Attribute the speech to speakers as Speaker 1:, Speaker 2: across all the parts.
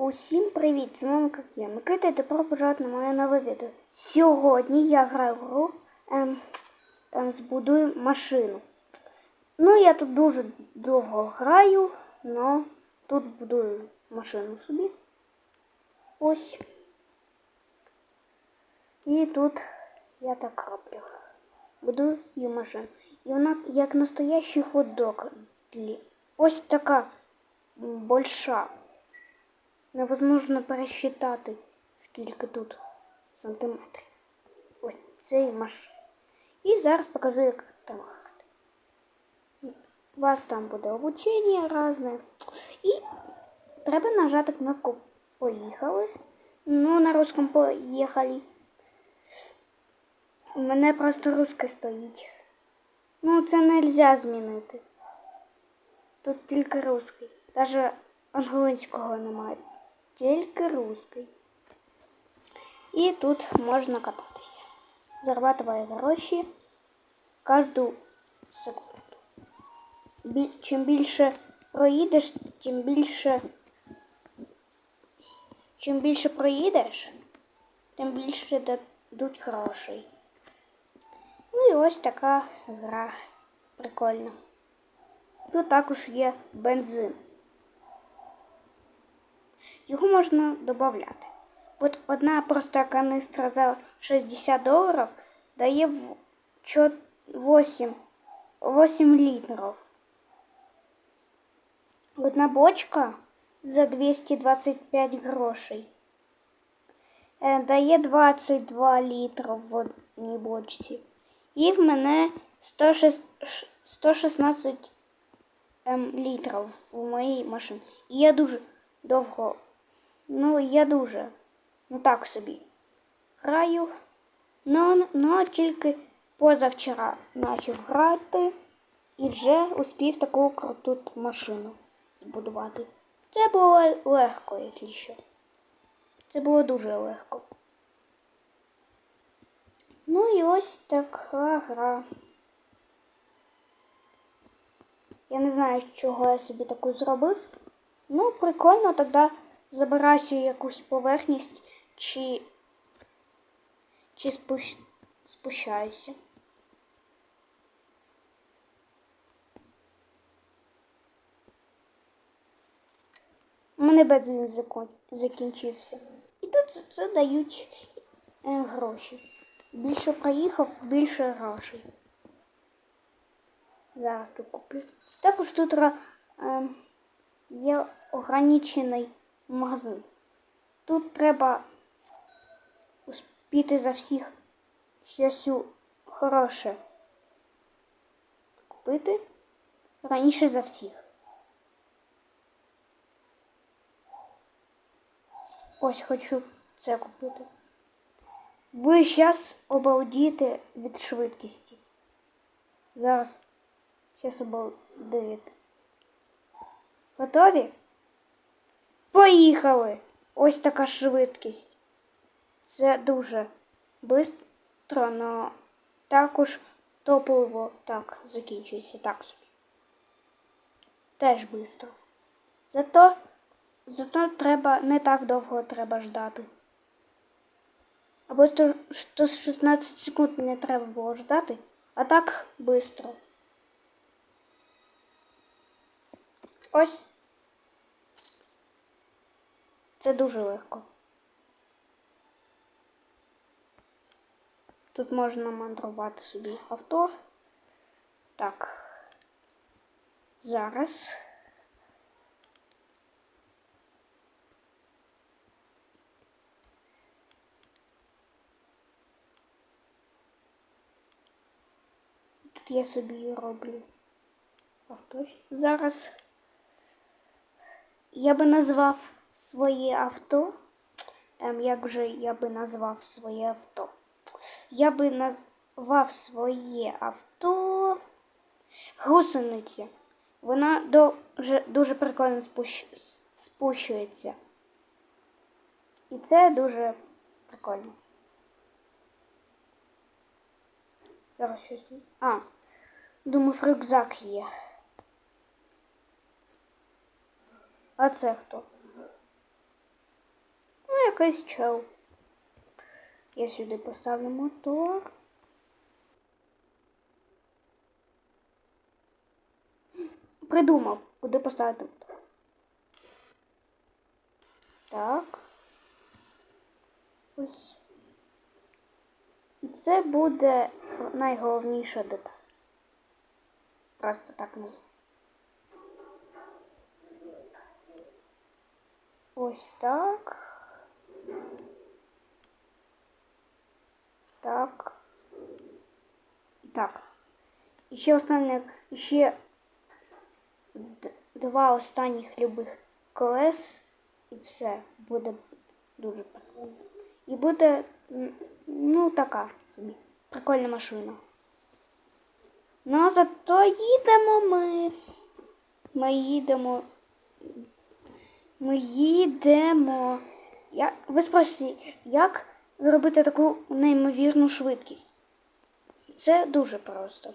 Speaker 1: Усім привіт! З вами як я, Микита і добро пожаловать на моє нове відео. Сьогодні я граю в гру ем, ем, збудую машину. Ну, я тут дуже довго граю, але тут будую машину собі. Ось. І тут я так роблю. Будую машину. І вона як настоящий хот-дог. Ось така м, большая. Невозможно пересчитати, скільки тут сантиметрів. Ось цей машин. І зараз покажу, як там грати. У вас там буде обучення різне. І треба нажати кнопку Поїхали. Ну, на русском поїхали. У мене просто русське стоїть. Ну, це нельзя змінити. Тут тільки русський. Даже англійського немає. Тільки русський. І тут можна кататися. Зарабатыває гроші кожну секунду. Чим більше проїдеш, тим більше. Чим більше проїдеш, тим більше дадуть грошей. Ну і ось така гра. Прикольна. Тут також є бензин. Його можна додати. От одна проста канистра за 60 доларів дає в- чо- 8, 8 літрів. Одна бочка за 225 грошей е, дає 22 літри в одній бочці. І в мене 106 ш- 116 ем, літрів у моїй машині. І я дуже довго, ну я дуже, ну так собі, граю. Ну, ну тільки позавчора почав грати і вже успів таку круту машину збудувати. Це було легко, якщо що. Це було дуже легко. Ну і ось така гра. Я не знаю, чого я собі таку зробив. Ну, прикольно, тоді забирайся якусь поверхність чи, чи спущ... спущаюся. У мене бензин закінчився. І тут за це дають е, гроші. Більше проїхав, більше грошей. Зараз тут куплю. Також тут е, є ограничений магазин. Тут треба успіти за всіх щось хороше купити раніше за всіх. Ось хочу це купити. Ви зараз обалдієте від швидкості. Зараз зараз обалдієте. Готові? Поїхали! Ось така швидкість. Це дуже швидко, але також топливо так закінчується так собі. Теж швидко. Зато Зато треба не так довго треба ждати. Або 100 116 секунд не треба було ждати, а так швидко. Ось. Це дуже легко. Тут можна мандрувати собі авто. Так. Зараз. Тут я собі роблю авто. Зараз я би назвав своє авто. Ем, як же я би назвав своє авто? Я би назвав своє авто гусениця. Вона дуже, дуже прикольно спущ... спущується. І це дуже прикольно. Зараз щось. А, думав, рюкзак є. А це хто? Якийсь чел. Я сюди поставлю мотор. Придумав, куди поставити мотор. Так. Ось. І це буде найголовніша деталь. Просто так назву. Ось так. Так. Так. І ще останнє, і ще два останніх любих колес і все буде дуже прикольно. І буде, ну, така собі прикольна машина. Ну, а зато їдемо ми. Ми їдемо. Ми їдемо. Я... Ви спросите, як зробити таку неймовірну швидкість? Це дуже просто.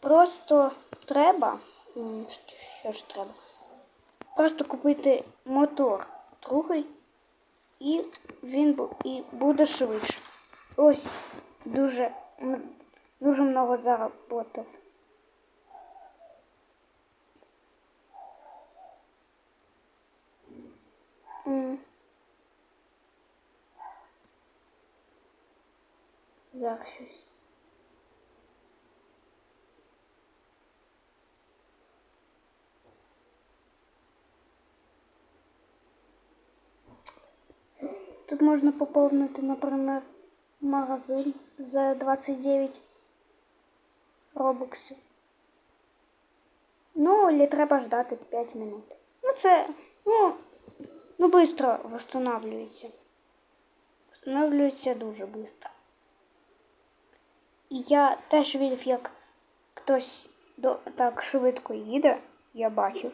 Speaker 1: Просто треба. Що ж треба? Просто купити мотор другий, і він і буде швидше. Ось дуже, дуже много заработав. Щось. Тут можна поповнити, наприклад, магазин за 29 робоксів. Ну, или треба ждати 5 минут. Ну, це, ну, ну, быстро восстанавливается. Восстанавливается дуже быстро. Я теж видів, як хтось до, так швидко їде. Я бачив.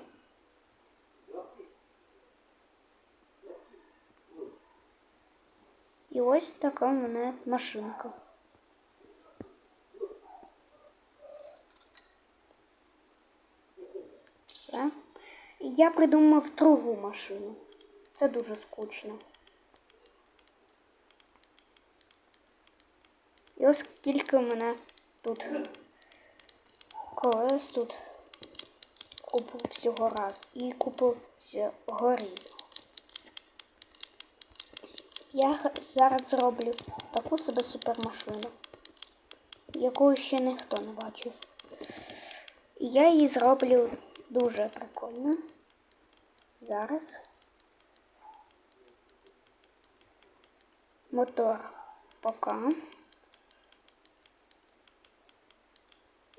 Speaker 1: І ось така у мене машинка. Все. Я придумав другу машину. Це дуже скучно. І ось скільки у мене тут колес тут купу всього раз. І купу всього різного. Я зараз зроблю таку себе супермашину, яку ще ніхто не бачив. Я її зроблю дуже прикольно. Зараз. Мотор пока.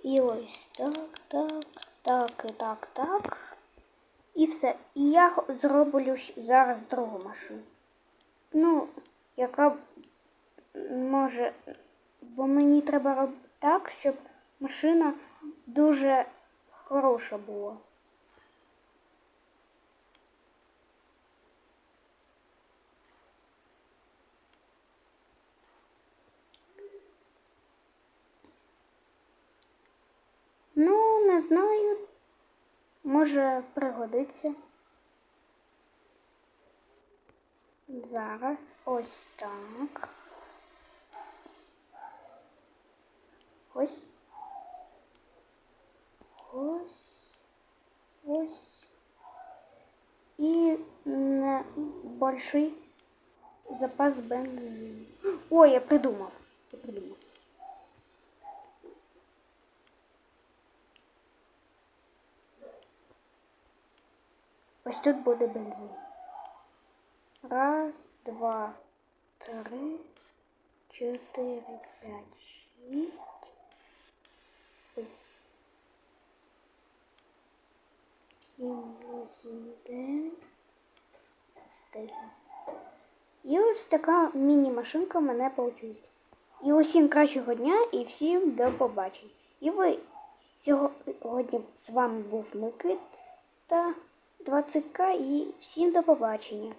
Speaker 1: І ось так, так, так, і так, так. І все. І я зроблю зараз другу машину. Ну, яка може, бо мені треба робити так, щоб машина дуже хороша була. Ну, не знаю. Може пригодиться. Зараз ось так. Ось. Ось. Ось. І на большой запас бензину. Ой. Я придумав. Ось тут буде бензин. Раз, два, три, чотири, п'ять, шість. Сім, вісім, дев'ять. І ось така міні-машинка в мене вийшла. І усім кращого дня і всім до побачення. І ви сьогодні з вами був Микита 20К і всім до побачення.